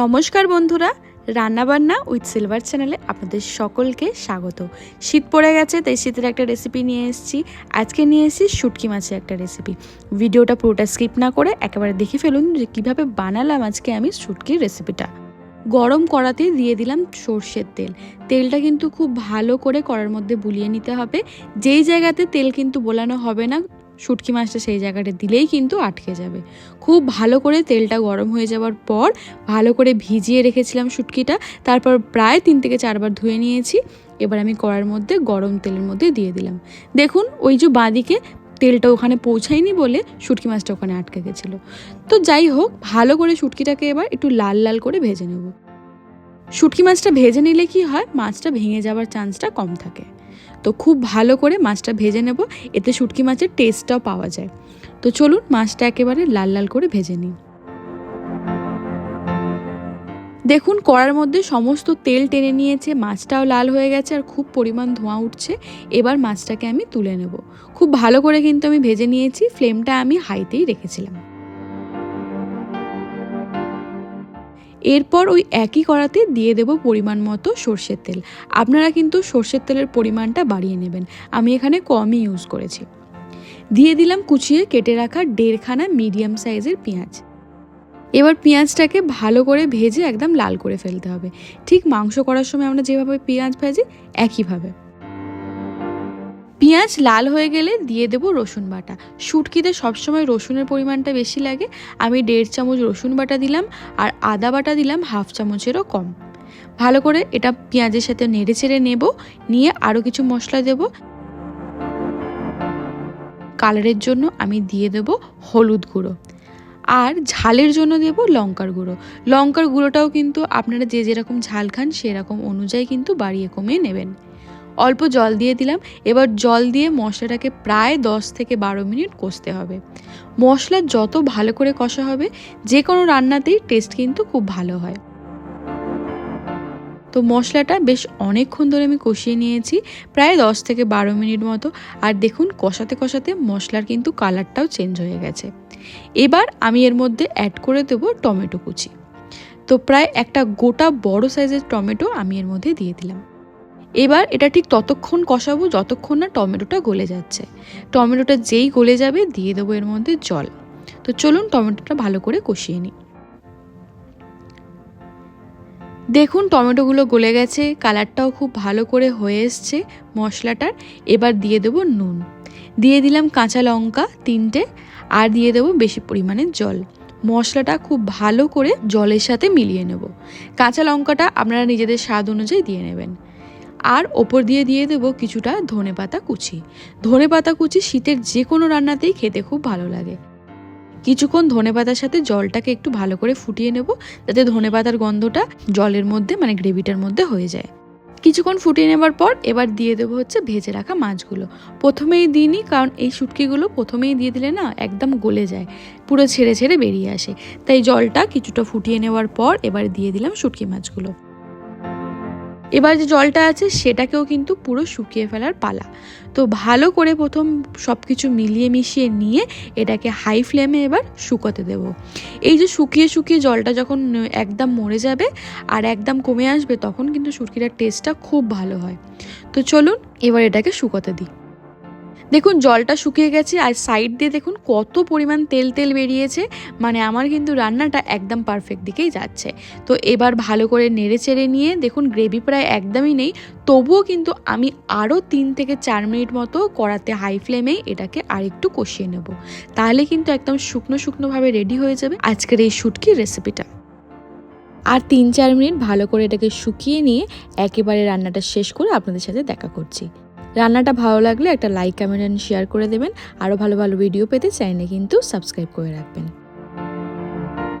নমস্কার বন্ধুরা, রান্নাবান্না উইথ সিলভার চ্যানেলে আপনাদের সকলকে স্বাগত। শীত পড়ে গেছে, তাই শীতের একটা রেসিপি নিয়ে এসেছি। আজকে নিয়ে এসেছি শুটকি মাছের একটা রেসিপি ভিডিওটা পুরোটা স্কিপ না করে একেবারে দেখে ফেলুন যে কীভাবে বানালাম আজকে আমি শুটকির রেসিপিটা গরম কড়াতে দিয়ে দিলাম সর্ষের তেল। তেলটা কিন্তু খুব ভালো করে কড়ার মধ্যে বুলিয়ে নিতে হবে। যেই জায়গাতে তেল কিন্তু বোলানো হবে না শুটকি মাছটা সেই জায়গাটা দিলেই কিন্তু আটকে যাবে। খুব ভালো করে তেলটা গরম হয়ে যাওয়ার পর ভালো করে ভিজিয়ে রেখেছিলাম শুটকিটা, তারপর প্রায় তিন থেকে চারবার ধুয়ে নিয়েছি। এবার আমি কড়ার মধ্যে গরম তেলের মধ্যে দিয়ে দিলাম। দেখুন, ওই যে বাঁদিকে তেলটা ওখানে পৌঁছায়নি বলে শুটকি মাছটা ওখানে আটকে গেছিল। তো যাই হোক, ভালো করে শুটকিটাকে এবার একটু লাল লাল করে ভেজে নেব। শুটকি মাছটা ভেজে নিলে কি হয়? মাছটা ভেঙে যাওয়ার চান্সটা কম থাকে। তো খুব ভালো করে মাছটা ভেজে নেব, এতে শুটকি মাছের টেস্টটাও পাওয়া যায়। তো চলুন মাছটা একেবারে লাল লাল করে ভেজে নিই। দেখুন, কড়ার মধ্যে সমস্ত তেল টেনে নিয়েছে, মাছটাও লাল হয়ে গেছে আর খুব পরিমাণ ধোঁয়া উঠছে। এবার মাছটাকে আমি তুলে নেব। খুব ভালো করে কিন্তু আমি ভেজে নিয়েছি, ফ্লেমটা আমি হাইতেই রেখেছিলাম। এরপর ওই একই কড়াতে দিয়ে দেব পরিমাণ মতো সর্ষের তেল। আপনারা কিন্তু সর্ষের তেলের পরিমাণটা বাড়িয়ে নেবেন। আমি এখানে কমই ইউজ করেছি। দিয়ে দিলাম কুচিয়ে কেটে রাখা দেড়খানা মিডিয়াম সাইজের পেঁয়াজ। এবার পেঁয়াজটাকে ভালো করে ভেজে একদম লাল করে ফেলতে হবে। ঠিক মাংস করার সময় আমরা যেভাবে পেঁয়াজ ভাজি, একইভাবে। পেঁয়াজ লাল হয়ে গেলে দিয়ে দেবো রসুন বাটা। শুটকিতে সবসময় রসুনের পরিমাণটা বেশি লাগে। আমি দেড় চামচ রসুন বাটা দিলাম আর আদা বাটা দিলাম হাফ চামচেরও কম। ভালো করে এটা পেঁয়াজের সাথে নেড়ে চেড়ে নেব, নিয়ে আরও কিছু মশলা দেব। কালারের জন্য আমি দিয়ে দেব হলুদ গুঁড়ো। আর ঝালের জন্য দেব লঙ্কার গুঁড়ো। লঙ্কার গুঁড়োটাও কিন্তু আপনারা যে যেরকম ঝাল খান সেরকম অনুযায়ী কিন্তু বাড়িয়ে কমিয়ে নেবেন। অল্প জল দিয়ে দিলাম। এবার জল দিয়ে মশলাটাকে প্রায় দশ থেকে বারো মিনিট কষতে হবে। মশলা যত ভালো করে কষা হবে, যে কোনো রান্নাতেই টেস্ট কিন্তু খুব ভালো হয়। তো মশলাটা বেশ অনেকক্ষণ ধরে আমি কষিয়ে নিয়েছি, প্রায় দশ থেকে বারো মিনিট মতো। আর দেখুন, কষাতে কষাতে মশলার কিন্তু কালারটাও চেঞ্জ হয়ে গেছে। এবার আমি এর মধ্যে অ্যাড করে দেবো টমেটো কুচি। তো প্রায় একটা গোটা বড় সাইজের টমেটো আমি এর মধ্যে দিয়ে দিলাম। এবার এটা ঠিক ততক্ষণ কষাবো যতক্ষণ না টমেটোটা গলে যাচ্ছে। টমেটোটা যেই গলে যাবে দিয়ে দেবো এর মধ্যে জল। তো চলুন টমেটোটা ভালো করে কষিয়ে নিই। দেখুন টমেটোগুলো গলে গেছে, কালারটাও খুব ভালো করে হয়ে এসছে মশলাটার। এবার দিয়ে দেবো নুন। দিয়ে দিলাম কাঁচা লঙ্কা তিনটে আর দিয়ে দেবো বেশি পরিমাণে জল। মশলাটা খুব ভালো করে জলের সাথে মিলিয়ে নেব। কাঁচা লঙ্কাটা আপনারা নিজেদের স্বাদ অনুযায়ী দিয়ে নেবেন। আর ওপর দিয়ে দিয়ে দেবো কিছুটা ধনে পাতা কুচি। ধনে পাতা কুচি শীতের যে কোনো রান্নাতেই খেতে খুব ভালো লাগে। কিছুক্ষণ ধনে পাতার সাথে জলটাকে একটু ভালো করে ফুটিয়ে নেব, যাতে ধনে পাতার গন্ধটা জলের মধ্যে মানে গ্রেভিটার মধ্যে হয়ে যায়। কিছুক্ষণ ফুটিয়ে নেবার পর এবার দিয়ে দেবো হচ্ছে ভেজে রাখা মাছগুলো। প্রথমেই দিইনি, কারণ এই শুটকিগুলো প্রথমেই দিয়ে দিলে না একদম গলে যায়, পুরো ছেড়ে ছেড়ে বেরিয়ে আসে। তাই জলটা কিছুটা ফুটিয়ে নেওয়ার পর এবার দিয়ে দিলাম শুটকি মাছগুলো। এবার যে জলটা আছে সেটাকেও কিন্তু পুরো শুকিয়ে ফেলার পালা। তো ভালো করে প্রথম সব কিছু মিলিয়ে মিশিয়ে নিয়ে এটাকে হাই ফ্লেমে এবার শুকোতে দেব। এই যে শুকিয়ে শুকিয়ে জলটা যখন একদম মরে যাবে আর একদম কমে আসবে তখন কিন্তু শুটকিটার টেস্টটা খুব ভালো হয়। তো চলুন এবার এটাকে শুকোতে দিই। দেখুন, জলটা শুকিয়ে গেছে আর সাইড দিয়ে দেখুন কত পরিমাণ তেল তেল বেরিয়েছে। মানে আমার কিন্তু রান্নাটা একদম পারফেক্ট দিকেই যাচ্ছে। তো এবার ভালো করে নেড়ে চেড়ে নিয়ে দেখুন গ্রেভি প্রায় একদমই নেই। তবুও কিন্তু আমি আরও তিন থেকে চার মিনিট মতো কড়াতে হাই ফ্লেমে এটাকে আরেকটু কষিয়ে নেব। তাহলে কিন্তু একদম শুকনো, শুকনোভাবে রেডি হয়ে যাবে আজকের এই শুটকির রেসিপিটা আর তিন, চার মিনিট ভালো করে এটাকে শুকিয়ে নিয়ে একেবারে রান্নাটা শেষ করে আপনাদের সাথে দেখা করছি। রান্নাটা ভালো লাগলে একটা লাইক, কমেন্ট অ্যান্ড শেয়ার করে দেবেন। আরও ভালো ভালো ভিডিও পেতে চাইলে কিন্তু সাবস্ক্রাইব করে রাখবেন।